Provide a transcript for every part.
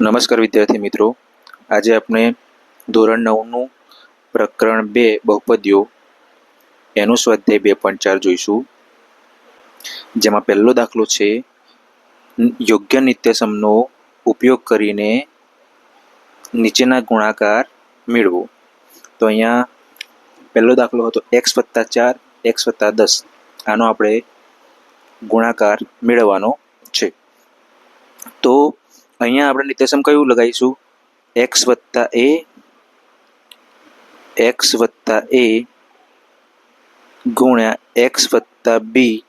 નમસ્કાર વિદ્યાર્થી મિત્રો. આજે આપણે ધોરણ નવનું પ્રકરણ બે બહુપદીઓ, એનું સ્વાધ્યાય બે પોઈન્ટ ચાર જોઈશું. જેમાં પહેલો દાખલો છે, યોગ્ય નિત્યસમનો ઉપયોગ કરીને નીચેના ગુણાકાર મેળવો. તો અહીંયા પહેલો દાખલો હતો એક્સ વત્તા ચાર એક્સ વત્તા દસ. આનો આપણે ગુણાકાર મેળવવાનો છે. તો અહીંયા આપણે નિત્યસમ કયું લગાવીશું? એક્સ વત્તા એ એક્સ વત્તા એ ગુણ્યા એક્સ વત્તા બી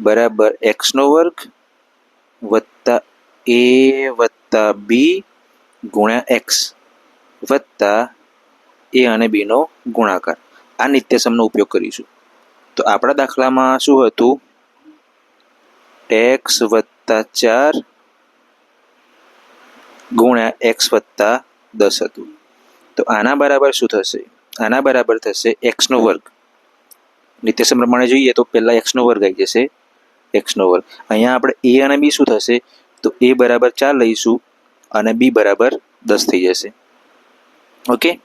બરાબર એક્સનો વર્ગ વત્તા એ વત્તા બી ગુણ્યા એક્સ વત્તા એ અને બીનો ગુણાકાર. આ નિત્યસમનો ઉપયોગ કરીશું. તો આપણા દાખલામાં શું હતું? એક્સ વત્તા ચાર ગુણ્યા એક્સ વત્તા દસ હતું. તો આના બરાબર શું થશે? આના બરાબર થશે એક્સનો વર્ગ. નિત્યસમ પ્રમાણે જોઈએ તો પહેલાં એક્સનો વર્ગ આવી જશે. એક્સનો વર્ગ. અહીંયા આપણે એ અને બી શું થશે? તો એ બરાબર ચાર લઈશું અને બી બરાબર દસ થઈ જશે. ઓકે?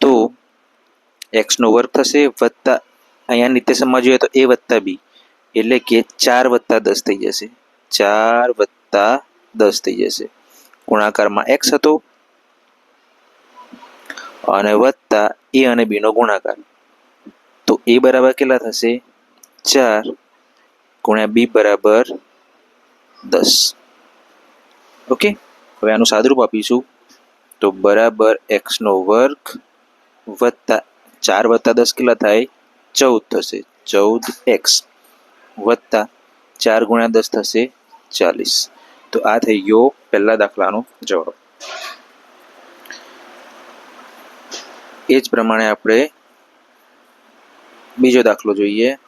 તો એક્સનો વર્ગ થશે વત્તા, અહીંયા નિત્યસમમાં જોઈએ તો એ વત્તા બી. એટલે કે ચાર વત્તા દસ થઈ જશે. ચાર વત્તા દસ થઈ જશે. ગુણાકારમાં એક્સ હતો. અને વત્તા એ અને બીનો ગુણાકાર. તો એ બરાબર કેટલા થશે? ચાર ગુણ્યા બી બરાબર દસ. ઓકે? હવે આનું સાદરૂપ આપીશું. તો બરાબર એક્સનો વર્ગ વત્તા ચાર વત્તા દસ કેટલા થાય? ચૌદ થશે. ચૌદ એક્સ વત્તા ચાર ગુણ્યા દસ થશે ચાલીસ. તો આ થઈ ગયો પહેલા દાખલાનો જવાબ. એ જ પ્રમાણે આપણે બીજો દાખલો જોઈએ.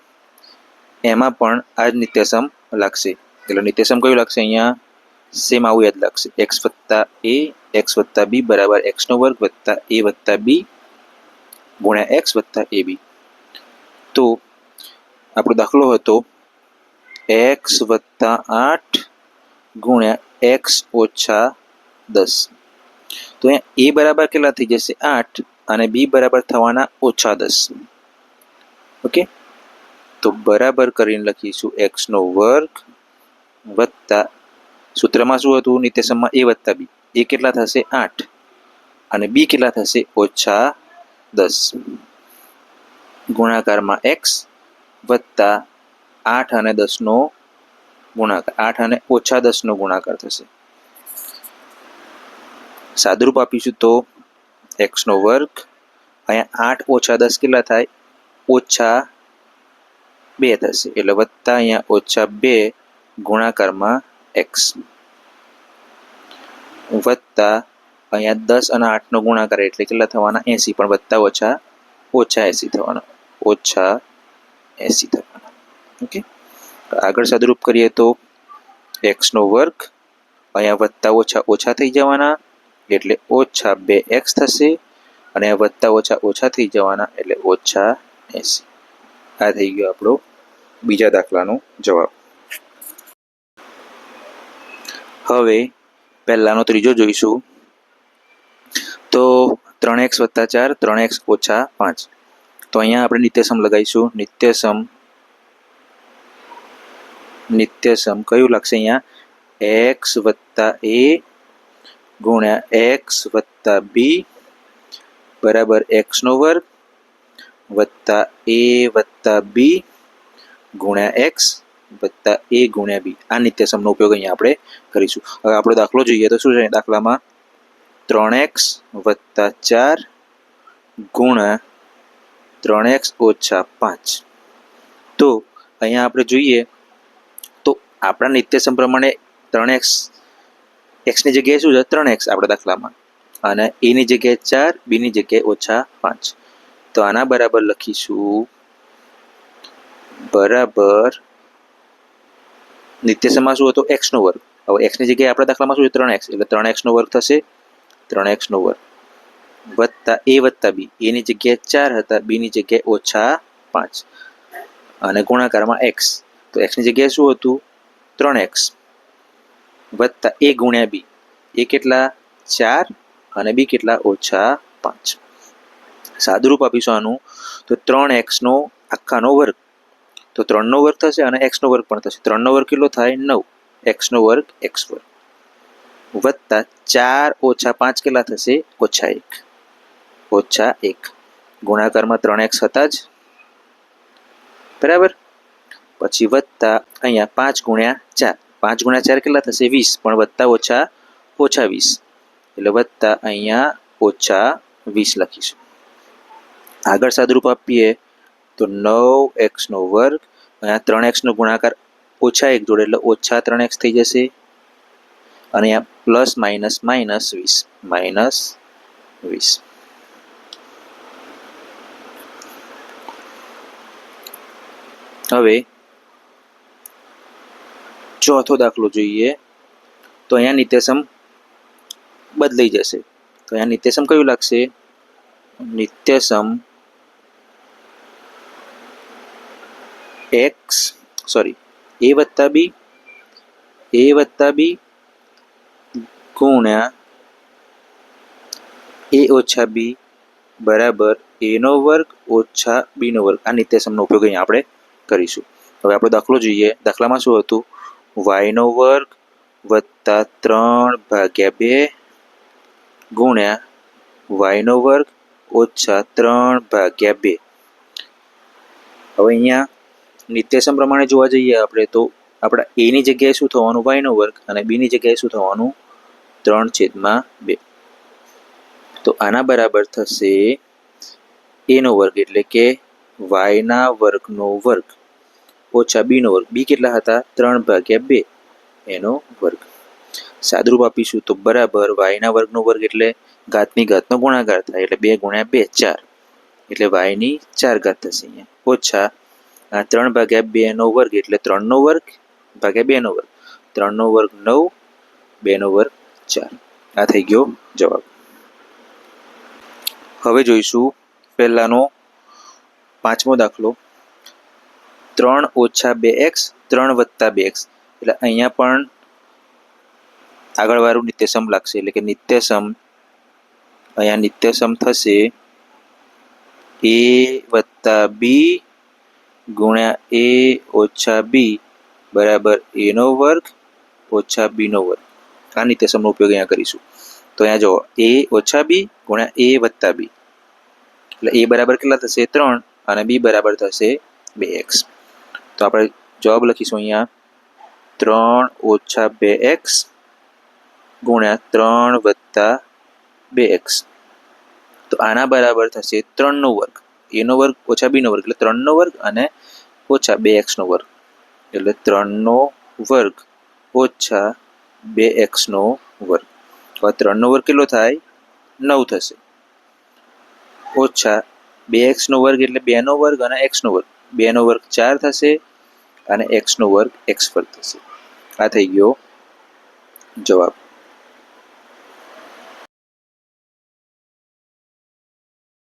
એમાં પણ આ જ નિત્યસમ લાગશે. એટલે નિત્યસમ કયું લાગશે અહીંયા? સેમ આવું યાદ લાગશે. એક્સ વત્તા એ એક્સ વત્તા બી બરાબર એક્સનો વર્ગ વત્તા એ વત્તા બી ગુણ્યા એક્સ વત્તા એ બી તો આપણો દાખલો હતો એક્સ વત્તા આઠ ગુણ્યા એક્સ ઓછા દસ. તો અહીંયા એ બરાબર કેટલા થઈ જશે? આઠ અને બી બરાબર થવાના ઓછા દસ. ઓકે? તો બરાબર કરીને લખીશું એક્સનો વર્ગ વત્તા સૂત્રમાં શું હતું? નિત્યસમમાં એ વત્તા બી. એ કેટલા થશે? આઠ. અને બી કેટલા થશે? ઓછા દસ. ગુણાકારમાં એક્સ વત્તા આઠ અને દસનો ગુણાકાર, આઠ અને ઓછા દસનો ગુણાકાર થશે. સાદરૂપ આપીશું તો એક્સનો વર્ગ, અહીંયા આઠ ઓછા દસ કેટલા થાય? ઓછા બે થશે, એટલે વત્તા અહીંયા ઓછા બે ગુણાકારમાં એક્સ. વત્તા અહીંયા દસ અને આઠનો ગુણાકાર એટલે કેટલા થવાના? એંસી, પણ વત્તા ઓછા ઓછા એંસી થવાના. ઓછા એંસી થવાના. ઓકે? આગળ સદરૂપ કરીએ તો એક્સનો વર્ગ અહીંયા વત્તા ઓછા ઓછા થઈ જવાના, એટલે ઓછા બે એક્સ થશે. અને આ વત્તા ઓછા ઓછા થઈ જવાના, એટલે ઓછા એંસી. આ થઈ ગયો આપણો બીજા દાખલાનો જવાબ. હવે પહેલાંનો ત્રીજો જોઈશું. તો ત્રણ એક્સ વત્તા ચાર, ત્રણ એક્સ ઓછા પાંચ. તો અહીંયા આપણે નિત્યસમ લગાવીશું. નિત્યસમ નિત્યસમ કયું લાગશે અહીંયા એક્સ વત્તા એ ગુણ્યા એક્સ વત્તા બી બરાબર એક્સનો વર્ગ વત્તા એ વત્તા બી ગુણ્યા એક્સ વત્તા એ ગુણ્યા બી આ નિત્યસમનો ઉપયોગ અહીંયા આપણે કરીશું। હવે આપણો દાખલો જોઈએ તો શું છે? દાખલામાં ત્રણ એક્સ વત્તા ચાર ગુણ્યા ત્રણ એક્સ ઓછા પાંચ। તો અહીંયા આપણે જોઈએ તો આપણા નિત્યસમ પ્રમાણે ત્રણ એક્સ એક્સની જગ્યાએ શું છે? ત્રણ એક્સ આપણા દાખલામાં. અને એની જગ્યાએ ચાર બીની જગ્યાએ ઓછા પાંચ. તો આના બરાબર લખીશું. બરાબર. નિત્યસમમાં શું હતો? એક્સનો વર્ગ. હવે એક્સની જગ્યાએ આપણા દાખલામાં શું છે? ત્રણ એક્સ એટલે ત્રણ એક્સનો વર્ગ થશે. ત્રણ એક્સનો વર્ગ. વત્તા એ વત્તા બી એની જગ્યાએ ચાર હતા. બીની જગ્યાએ ઓછા પાંચ. અને ગુણાકારમાં એક્સ તો એક્સની જગ્યાએ શું હતું? ત્રણ એક્સ વત્તા એ ગુણ્યા બી. એ કેટલા? ચાર અને બી કેટલા? ઓછા પાંચ. સાદુરૂપ આપીશું આનું. તો ત્રણ એક્સનો આખાનો વર્ગ. તો ત્રણનો વર્ગ થશે અને એક્સનો વર્ગ પણ થશે. ત્રણનો વર્ગ કેટલો થાય? નવ. એક્સનો વર્ગ એક્સ વર્ગ. વત્તા ચાર ઓછા પાંચ કેટલા થશે? ઓછા એક. ઓછા એક. ગુણાકારમાં ત્રણ એક્સ હતા જ. બરાબર? પછી વત્તા અહીંયા પાંચ ગુણ્યા ચાર. પાંચ ગુણ્યા ચાર કેટલા થશે? વીસ. પણ વત્તા ઓછા ઓછા વીસ. એટલે વત્તા અહીંયા ઓછા વીસ લખીશું. આગળ સાદરૂપ આપીએ તો નવ એક્સનો વર્ગ, અહીંયા ત્રણ એક્સનો ગુણાકાર ઓછા એક જોડે, એટલે ઓછા ત્રણ એક્સ થઈ જશે. અને અહીંયા પ્લસ માઇનસ માઇનસ વીસ. માઇનસ વીસ. હવે ચોથો દાખલો જોઈએ, તો અહીંયા નિત્યસમ બદલાઈ જશે. તો અહીંયા નિત્યસમ કયું લાગશે? નિત્યસમ એક્સ સોરી એ વત્તા બી એ વત્તા બી ગુણ્યા એ ઓછા બી બરાબર એનો વર્ગ ઓછા બીનો વર્ગ. આ નિત્યસમનો ઉપયોગ અહીંયા આપણે કરીશું. હવે આપણો દાખલો જોઈએ. દાખલામાં શું હતું? વાયનો વર્ગ વત્તા ત્રણ ભાગ્યા બે ગુણ્યા વાયનો વર્ગ ઓછા ત્રણ ભાગ્યા બે. હવે અહીંયા નિત્યસમ પ્રમાણે જોવા જઈએ આપણે તો આપણા એની જગ્યાએ શું થવાનું? વાયનો વર્ગ અને બીની જગ્યાએ શું થવાનું? ત્રણ છેદમાં બે. તો આના બરાબર થશે એનો વર્ગ એટલે કે વાયના વર્ગનો વર્ગ. ઓછા બીનો વર્ગ. બી કેટલા હતા? ત્રણ ભાગ્યા બે. એનો વર્ગ. સાદરૂપ આપીશું તો બરાબર વાયના વર્ગનો વર્ગ એટલે ઘાતની ઘાતનો ગુણાકાર થાય એટલે બે ગુણ્યા બે, ચાર. એટલે વાયની ચાર ઘાત થશે અહીંયા. ઓછા આ ત્રણ ભાગ્યા બે નો વર્ગ એટલે ત્રણનો વર્ગ ભાગ્યા બે નો વર્ગ. ત્રણનો વર્ગ નવ, બેનો વર્ગ ચાર. આ થઈ ગયો જવાબ. હવે જોઈશું પહેલાંનો પાંચમો દાખલો. ત્રણ ઓછા બે એક્સ, ત્રણ વત્તા બે એક્સ. એટલે અહીંયા પણ આગળવાળું નિત્યસમ લાગશે. એટલે કે નિત્યસમ, અહીંયા નિત્યસમ થશે એ વત્તા બી ગુણ્યા એ ઓછા બી બરાબર એનો વર્ગ ઓછા બીનો વર્ગ. આ નિત્યસમનો ઉપયોગ અહીંયા કરીશું. તો અહીંયા જુઓ, એ ઓછા બી ગુણ્યા એ વત્તા બી. એટલે એ બરાબર કેટલા થશે? ત્રણ અને બી બરાબર થશે બે એક્સ. તો આપણે જવાબ લખીશું અહીંયા. ત્રણ ઓછા બે એક્સ ગુણ્યા ત્રણ વત્તા બે એક્સ. તો આના બરાબર થશે ત્રણનો વર્ગ. એનો વર્ગ ઓછા બીનો વર્ગ એટલે ત્રણનો વર્ગ અને ઓછા બે એક્સનો વર્ગ. એટલે ત્રણનો વર્ગ ઓછા બે એક્સનો વર્ગ. હવે ત્રણનો વર્ગ કેટલો થાય? નવ થશે. ઓછા બે એક્સનો વર્ગ એટલે બેનો વર્ગ અને એક્સનો વર્ગ. બેનો વર્ગ ચાર થશે અને એક્સનો વર્ગ એક્સ પર થશે. આ થઈ ગયો જવાબ.